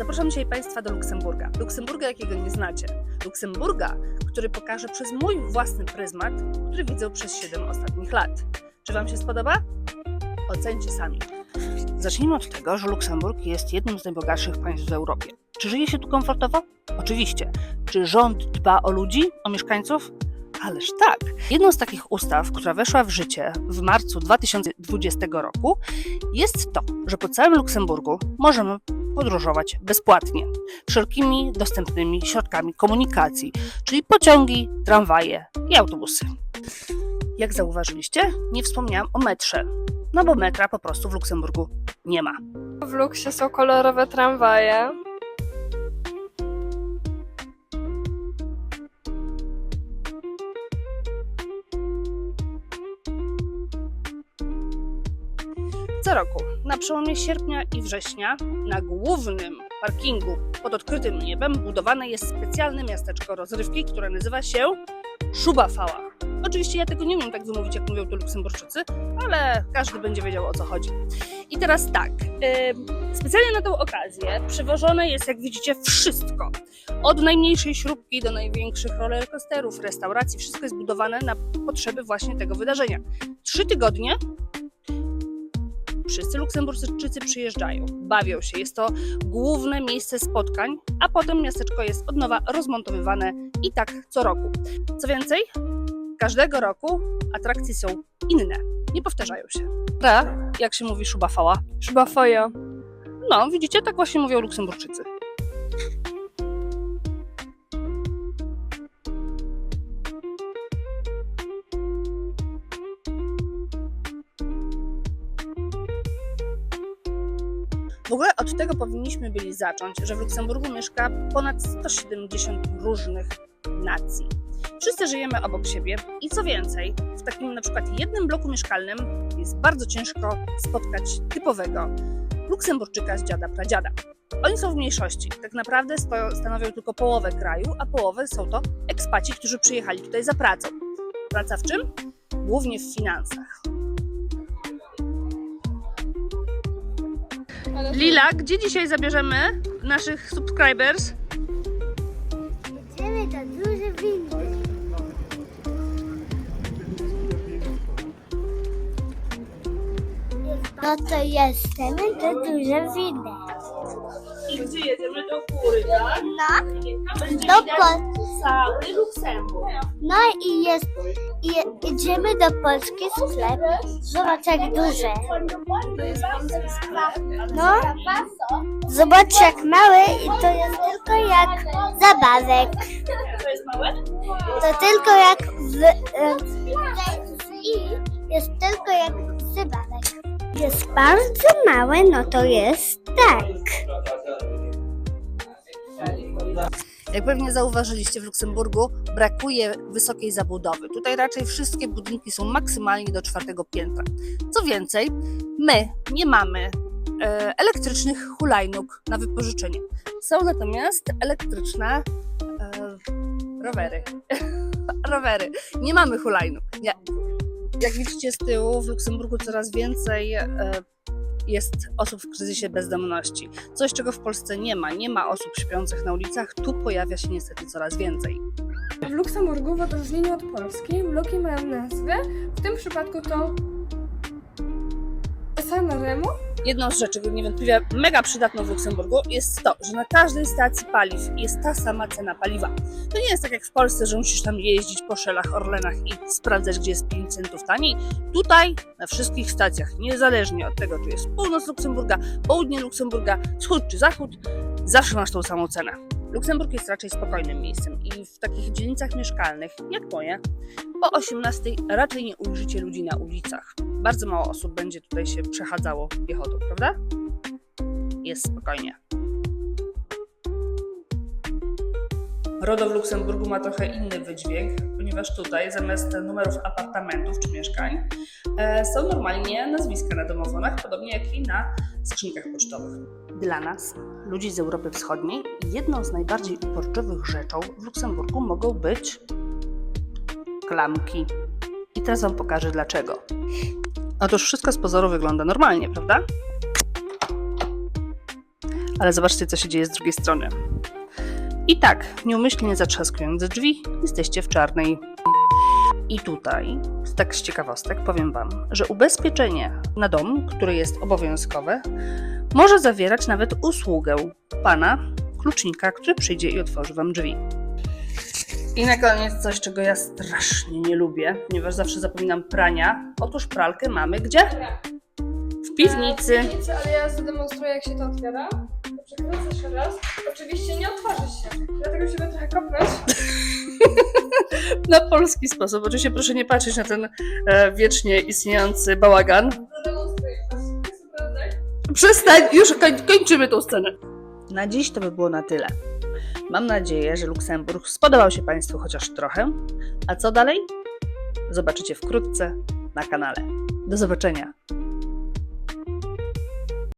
Zapraszam dzisiaj Państwa do Luksemburga. Luksemburga, jakiego nie znacie. Luksemburga, który pokażę przez mój własny pryzmat, który widzę przez 7 ostatnich lat. Czy Wam się spodoba? Ocencie sami. Zacznijmy od tego, że Luksemburg jest jednym z najbogatszych państw w Europie. Czy żyje się tu komfortowo? Oczywiście. Czy rząd dba o ludzi, o mieszkańców? Ależ tak. Jedną z takich ustaw, która weszła w życie w marcu 2020 roku, jest to, że po całym Luksemburgu możemy podróżować bezpłatnie wszelkimi dostępnymi środkami komunikacji, czyli pociągi, tramwaje i autobusy. Jak zauważyliście, nie wspomniałam o metrze, no bo metra po prostu w Luksemburgu nie ma. W Luksie są kolorowe tramwaje. Co roku, na przełomie sierpnia i września, na głównym parkingu pod odkrytym niebem budowane jest specjalne miasteczko rozrywki, które nazywa się Szubafała. Oczywiście ja tego nie umiem tak wymówić, jak mówią to Luksemburczycy, ale każdy będzie wiedział o co chodzi. I teraz tak, ym, specjalnie na tę okazję przywożone jest, jak widzicie, wszystko. Od najmniejszej śrubki do największych rollercoasterów, restauracji, wszystko jest budowane na potrzeby właśnie tego wydarzenia. Trzy tygodnie wszyscy Luksemburczycy przyjeżdżają, bawią się. Jest to główne miejsce spotkań, a potem miasteczko jest od nowa rozmontowywane i tak co roku. Co więcej, każdego roku atrakcje są inne, nie powtarzają się. Ra, jak się mówi szubafała? Szbafoja. No, widzicie, tak właśnie mówią Luksemburczycy. W ogóle od tego powinniśmy byli zacząć, że w Luksemburgu mieszka ponad 170 różnych nacji. Wszyscy żyjemy obok siebie i co więcej, w takim na przykład jednym bloku mieszkalnym jest bardzo ciężko spotkać typowego Luksemburczyka z dziada pradziada. Oni są w mniejszości. Tak naprawdę stanowią tylko połowę kraju, a połowę są to ekspaci, którzy przyjechali tutaj za pracą. Praca w czym? Głównie w finansach. Lila, gdzie dzisiaj zabierzemy naszych subscribers? Idziemy do duże windy. No to jestemy do duże windy. I gdzie jedziemy do góry, tak? No, do widać po, cały Luksemburg. no i jest, i idziemy do polski sklep. Zobacz jak duże. No, zobacz jak małe i to jest tylko jak zabawek. To tylko jak w, em, jest tylko jak zabawek. Jest bardzo małe, no to jest tak. Jak pewnie zauważyliście, w Luksemburgu brakuje wysokiej zabudowy. Tutaj raczej wszystkie budynki są maksymalnie do czwartego piętra. Co więcej, my nie mamy e, elektrycznych hulajnóg na wypożyczenie. Są natomiast elektryczne e, rowery. rowery. Nie mamy hulajnóg. Nie. Jak widzicie z tyłu, w Luksemburgu coraz więcej e, jest osób w kryzysie bezdomności. Coś, czego w Polsce nie ma. Nie ma osób śpiących na ulicach. Tu pojawia się niestety coraz więcej. W Luksemburgu, w odróżnieniu od Polski, bloki mają nazwę. W tym przypadku to Sanremo. Jedną z rzeczy niewątpliwie mega przydatną w Luksemburgu jest to, że na każdej stacji paliw jest ta sama cena paliwa. To nie jest tak jak w Polsce, że musisz tam jeździć po szelach, orlenach i sprawdzać, gdzie jest 5 centów taniej. Tutaj na wszystkich stacjach, niezależnie od tego, czy jest północ Luksemburga, południe Luksemburga, wschód czy zachód, zawsze masz tą samą cenę. Luksemburg jest raczej spokojnym miejscem i w takich dzielnicach mieszkalnych, jak moje, po 18 raczej nie ujrzycie ludzi na ulicach. Bardzo mało osób będzie tutaj się przechadzało piechotą, prawda? Jest spokojnie. RODO w Luksemburgu ma trochę inny wydźwięk, ponieważ tutaj zamiast numerów apartamentów czy mieszkań e, są normalnie nazwiska na domofonach, podobnie jak i na skrzynkach pocztowych. Dla nas, ludzi z Europy Wschodniej, jedną z najbardziej uporczywych rzeczą w Luksemburgu mogą być klamki. I teraz Wam pokażę dlaczego. Otóż wszystko z pozoru wygląda normalnie, prawda? Ale zobaczcie, co się dzieje z drugiej strony. I tak, nieumyślnie zatrzaskując drzwi, jesteście w czarnej. I tutaj, tak z ciekawostek, powiem Wam, że ubezpieczenie na dom, które jest obowiązkowe, może zawierać nawet usługę pana klucznika, który przyjdzie i otworzy Wam drzwi. I na koniec coś, czego ja strasznie nie lubię, ponieważ zawsze zapominam prania. Otóż pralkę mamy gdzie? W piwnicy. W piwnicy, ale ja zademonstruję, jak się to otwiera. Przekręcę jeszcze raz. Oczywiście nie otworzy się, dlatego się będę trochę kopnąć. Na polski sposób. Oczywiście proszę nie patrzeć na ten e, wiecznie istniejący bałagan. Zademonstruję. Sprawdzaj. Przestań, już koń, kończymy tą scenę. Na dziś to by było na tyle. Mam nadzieję, że Luksemburg spodobał się Państwu chociaż trochę. A co dalej? Zobaczycie wkrótce na kanale. Do zobaczenia.